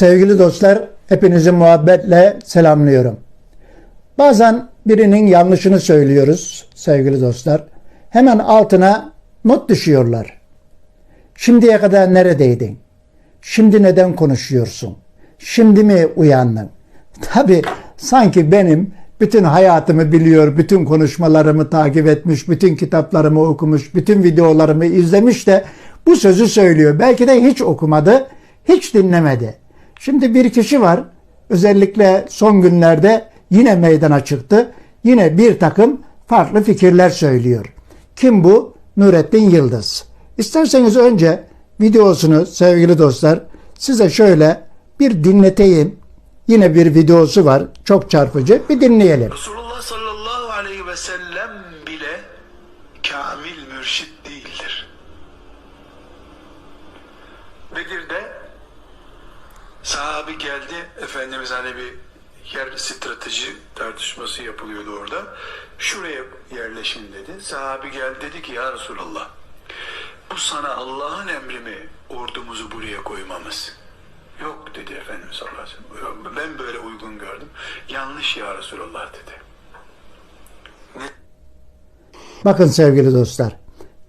Sevgili dostlar, hepinizi muhabbetle selamlıyorum. Bazen birinin yanlışını söylüyoruz sevgili dostlar. Hemen altına not düşüyorlar. Şimdiye kadar neredeydin? Şimdi neden konuşuyorsun? Şimdi mi uyandın? Tabi sanki benim bütün hayatımı biliyor, bütün konuşmalarımı takip etmiş, bütün kitaplarımı okumuş, bütün videolarımı izlemiş de bu sözü söylüyor. Belki de hiç okumadı, hiç dinlemedi. Şimdi bir kişi var, özellikle son günlerde yine meydana çıktı. Yine bir takım farklı fikirler söylüyor. Kim bu? Nurettin Yıldız. İsterseniz önce videosunu sevgili dostlar size şöyle bir dinleteyim. Yine bir videosu var. Çok çarpıcı. Bir dinleyelim. Resulullah sallallahu aleyhi ve sellem bile kamil mürşit değildir. Bedir'de sahabi geldi. Efendimiz hani bir yer strateji tartışması yapılıyordu orada. Şuraya yerleşin dedi. Sahabi geldi dedi ki ya Resulallah bu sana Allah'ın emri mi ordumuzu buraya koymamız? Yok dedi Efendimiz sallallahu aleyhi ve sellem. Ben böyle uygun gördüm. Yanlış ya Resulallah dedi. Bakın sevgili dostlar.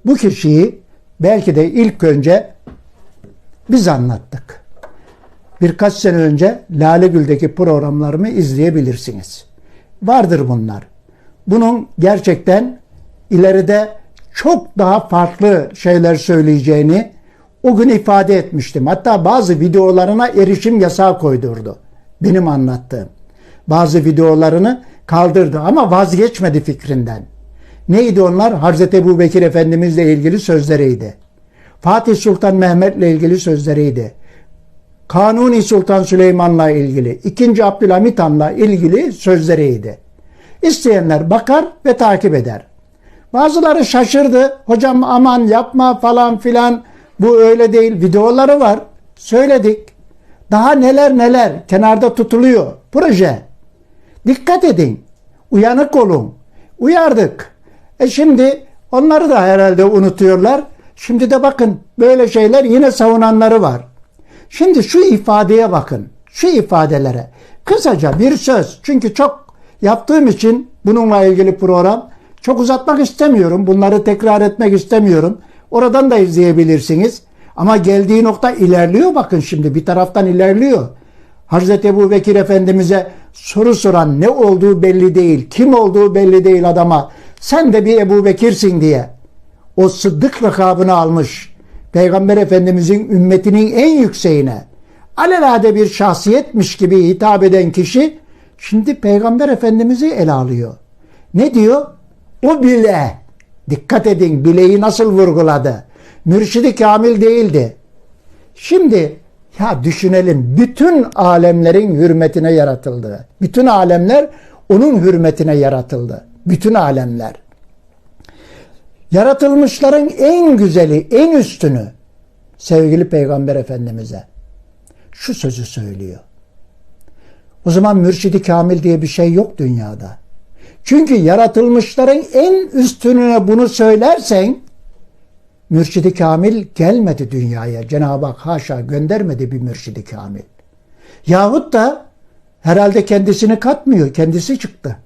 Bu kişiyi belki de ilk önce biz anlattık. Birkaç sene önce Lale Gül'deki programlarımı izleyebilirsiniz. Vardır bunlar. Bunun gerçekten ileride çok daha farklı şeyler söyleyeceğini o gün ifade etmiştim. Hatta bazı videolarına erişim yasağı koydurdu. Benim anlattığım. Bazı videolarını kaldırdı ama vazgeçmedi fikrinden. Neydi onlar? Hazreti Ebu Bekir Efendimizle ilgili sözleriydi. Fatih Sultan Mehmet'le ilgili sözleriydi. Kanuni Sultan Süleyman'la ilgili, 2. Abdülhamit Han'la ilgili sözleriydi. İsteyenler bakar ve takip eder. Bazıları şaşırdı. Hocam aman yapma falan filan. Bu öyle değil. Videoları var. Söyledik. Daha neler neler kenarda tutuluyor. Proje. Dikkat edin. Uyanık olun. Uyardık. E şimdi onları da herhalde unutuyorlar. Şimdi de bakın böyle şeyler yine savunanları var. Şimdi şu ifadeye bakın. Şu ifadelere. Kısaca bir söz. Çünkü çok yaptığım için bununla ilgili program çok uzatmak istemiyorum. Bunları tekrar etmek istemiyorum. Oradan da izleyebilirsiniz. Ama geldiği nokta ilerliyor bakın şimdi bir taraftan ilerliyor. Hazreti Ebu Bekir Efendimiz'e soru soran ne olduğu belli değil, kim olduğu belli değil adama. Sen de bir Ebu Bekir'sin diye. O sıddık rakabını almış. Peygamber Efendimiz'in ümmetinin en yükseğine alelade bir şahsiyetmiş gibi hitap eden kişi şimdi Peygamber Efendimiz'i ele alıyor. Ne diyor? O bile, dikkat edin bileği nasıl vurguladı. Mürşidi kamil değildi. Şimdi ya düşünelim bütün alemlerin hürmetine yaratıldı. Bütün alemler onun hürmetine yaratıldı. Bütün alemler. Yaratılmışların en güzeli, en üstünü sevgili Peygamber Efendimiz'e şu sözü söylüyor. O zaman mürşidi kamil diye bir şey yok dünyada. Çünkü yaratılmışların en üstününe bunu söylersen mürşidi kamil gelmedi dünyaya. Cenab-ı Hak haşa göndermedi bir mürşidi kamil. Yahut da herhalde kendisini katmıyor. Kendisi çıktı.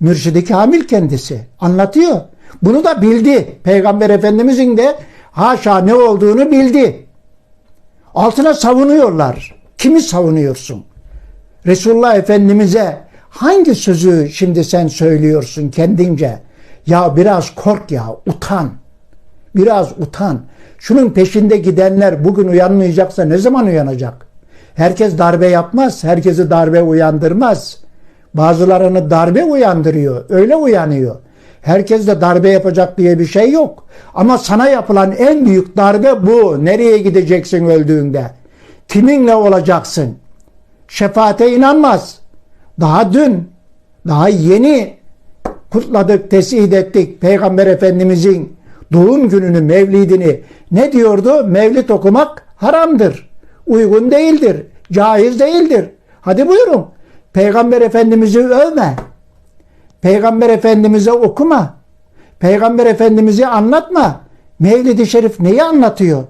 Mürşidi kamil kendisi. Anlatıyor. Bunu da bildi. Peygamber Efendimizin de haşa ne olduğunu bildi. Altına savunuyorlar. Kimi savunuyorsun? Resulullah Efendimiz'e hangi sözü şimdi sen söylüyorsun kendince? Ya biraz kork ya, utan. Biraz utan. Şunun peşinde gidenler bugün uyanmayacaksa ne zaman uyanacak? Herkes darbe yapmaz, herkesi darbe uyandırmaz. Bazılarını darbe uyandırıyor, öyle uyanıyor. Herkes de darbe yapacak diye bir şey yok. Ama sana yapılan en büyük darbe bu. Nereye gideceksin öldüğünde? Kiminle olacaksın? Şefaate inanmaz. Daha dün, daha yeni kutladık, tesih ettik Peygamber Efendimizin doğum gününü, mevlidini. Ne diyordu? Mevlid okumak haramdır. Uygun değildir. Caiz değildir. Hadi buyurun. Peygamber Efendimiz'i övme. Peygamber Efendimiz'e okuma. Peygamber Efendimiz'i anlatma. Mevlid-i Şerif neyi anlatıyor?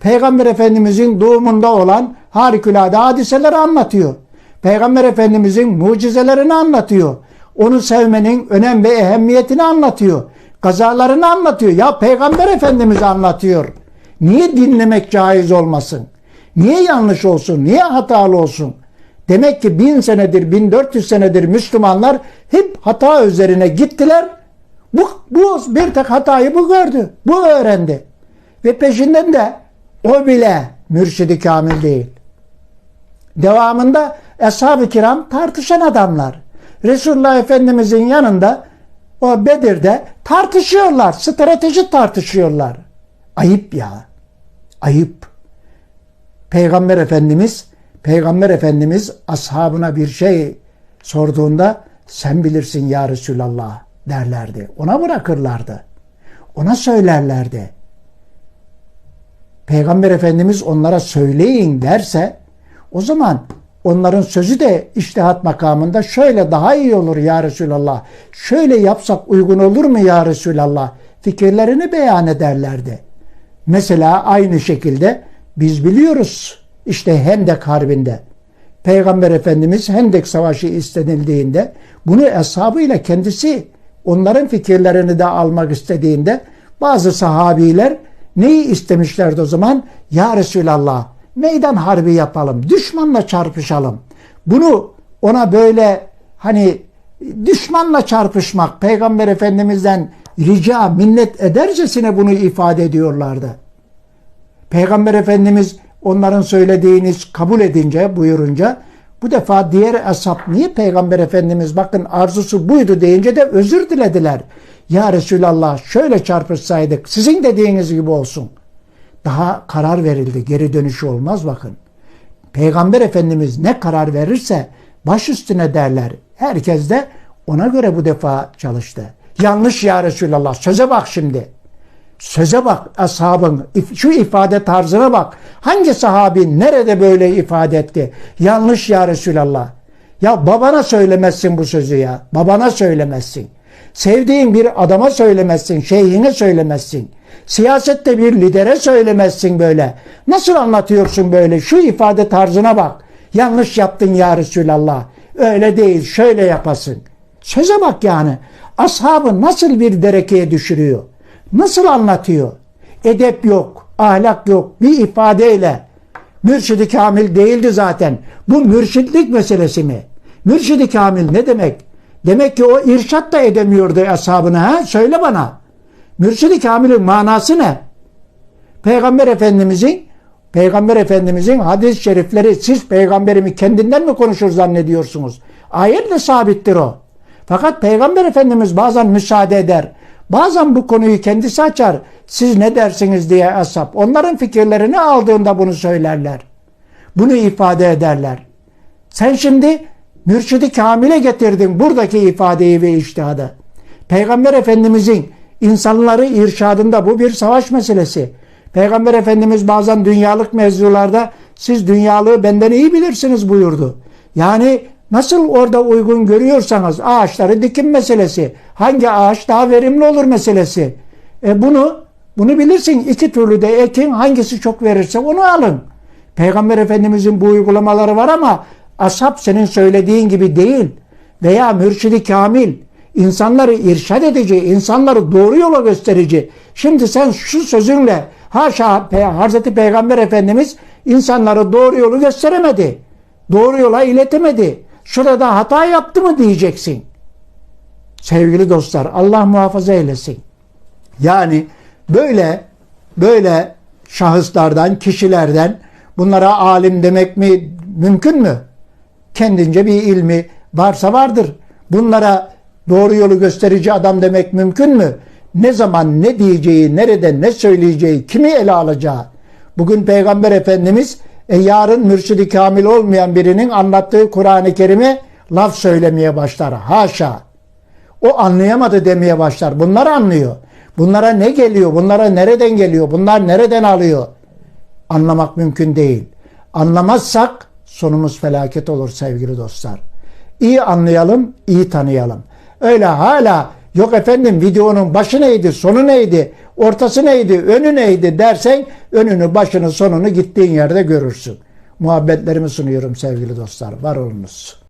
Peygamber Efendimizin doğumunda olan harikulade hadiseleri anlatıyor. Peygamber Efendimizin mucizelerini anlatıyor. Onu sevmenin önem ve ehemmiyetini anlatıyor. Kazalarını anlatıyor. Ya Peygamber Efendimiz anlatıyor. Niye dinlemek caiz olmasın? Niye yanlış olsun? Niye hatalı olsun? Demek ki bin senedir, 1400 senedir Müslümanlar hep hata üzerine gittiler. Bu, bu bir tek hatayı bu gördü. Bu öğrendi. Ve peşinden de o bile mürşidi kamil değil. Devamında ashab-ı kiram tartışan adamlar. Resulullah Efendimizin yanında o Bedir'de tartışıyorlar. Strateji tartışıyorlar. Ayıp ya. Ayıp. Peygamber Efendimiz Peygamber Efendimiz ashabına bir şey sorduğunda sen bilirsin ya Resulallah derlerdi. Ona bırakırlardı. Ona söylerlerdi. Peygamber Efendimiz onlara söyleyin derse o zaman onların sözü de iştihat makamında şöyle daha iyi olur ya Resulallah. Şöyle yapsak uygun olur mu ya Resulallah? Fikirlerini beyan ederlerdi. Mesela aynı şekilde biz biliyoruz işte Hendek Harbi'nde Peygamber Efendimiz Hendek Savaşı istenildiğinde bunu eshabıyla kendisi onların fikirlerini de almak istediğinde bazı sahabiler neyi istemişlerdi o zaman? Ya Resulallah meydan harbi yapalım, düşmanla çarpışalım. Bunu ona böyle hani düşmanla çarpışmak Peygamber Efendimiz'den rica minnet edercesine bunu ifade ediyorlardı. Peygamber Efendimiz onların söylediğiniz kabul edince, buyurunca bu defa diğer ashab niye Peygamber Efendimiz bakın arzusu buydu deyince de özür dilediler. Ya Resulallah şöyle çarpışsaydık sizin dediğiniz gibi olsun. Daha karar verildi. Geri dönüşü olmaz bakın. Peygamber Efendimiz ne karar verirse baş üstüne derler. Herkes de ona göre bu defa çalıştı. Yanlış ya Resulallah. Söze bak şimdi. Söze bak ashabın. Şu ifade tarzına bak. Hangi sahabi nerede böyle ifade etti? Yanlış ya Resulallah. Ya babana söylemezsin bu sözü ya. Babana söylemezsin. Sevdiğin bir adama söylemezsin. Şeyhine söylemezsin. Siyasette bir lidere söylemezsin böyle. Nasıl anlatıyorsun böyle? Şu ifade tarzına bak. Yanlış yaptın ya Resulallah. Öyle değil şöyle yapasın. Söze bak yani. Ashabı nasıl bir derekeye düşürüyor? Nasıl anlatıyor? Edep yok, ahlak yok. Bir ifadeyle. Mürşidi kamil değildi zaten. Bu mürşitlik meselesi mi? Mürşidi kamil ne demek? Demek ki o irşat da edemiyordu ashabına. Ha? Söyle bana. Mürşidi kamilin manası ne? Peygamber Efendimizin Peygamber Efendimizin hadis-i şerifleri siz peygamberimi kendinden mi konuşur zannediyorsunuz? Ayetle sabittir o. Fakat Peygamber Efendimiz bazen müsaade eder. Bazen bu konuyu kendisi açar. Siz ne dersiniz diye ashab. Onların fikirlerini aldığında bunu söylerler. Bunu ifade ederler. Sen şimdi mürşidi kamile getirdin buradaki ifadeyi ve iştihadı. Peygamber Efendimizin insanları irşadında bu bir savaş meselesi. Peygamber Efendimiz bazen dünyalık mevzularda siz dünyalığı benden iyi bilirsiniz buyurdu. Yani nasıl orada uygun görüyorsanız ağaçları dikim meselesi, hangi ağaç daha verimli olur meselesi. E bunu bunu bilirsin. iki türlü de ekin hangisi çok verirse onu alın. Peygamber Efendimizin bu uygulamaları var ama ashab senin söylediğin gibi değil. Veya mürşidi kamil insanları irşad edici, insanları doğru yola gösterici. Şimdi sen şu sözünle haşa Hazreti Peygamber Efendimiz insanları doğru yolu gösteremedi. Doğru yola iletemedi. Şurada hata yaptı mı diyeceksin. Sevgili dostlar Allah muhafaza eylesin. Yani böyle böyle şahıslardan, kişilerden bunlara alim demek mi mümkün mü? Kendince bir ilmi varsa vardır. Bunlara doğru yolu gösterici adam demek mümkün mü? Ne zaman ne diyeceği, nerede ne söyleyeceği, kimi ele alacağı. Bugün Peygamber Efendimiz e, yarın mürşidi kamil olmayan birinin anlattığı Kur'an-ı Kerim'e laf söylemeye başlar. Haşa. O anlayamadı demeye başlar. Bunlar anlıyor. Bunlara ne geliyor? Bunlara nereden geliyor? Bunlar nereden alıyor? Anlamak mümkün değil. Anlamazsak sonumuz felaket olur sevgili dostlar. İyi anlayalım, iyi tanıyalım. Öyle hala yok efendim videonun başı neydi, sonu neydi? Ortası neydi, önü neydi dersen önünü, başını, sonunu gittiğin yerde görürsün. Muhabbetlerimi sunuyorum sevgili dostlar. Var olunuz.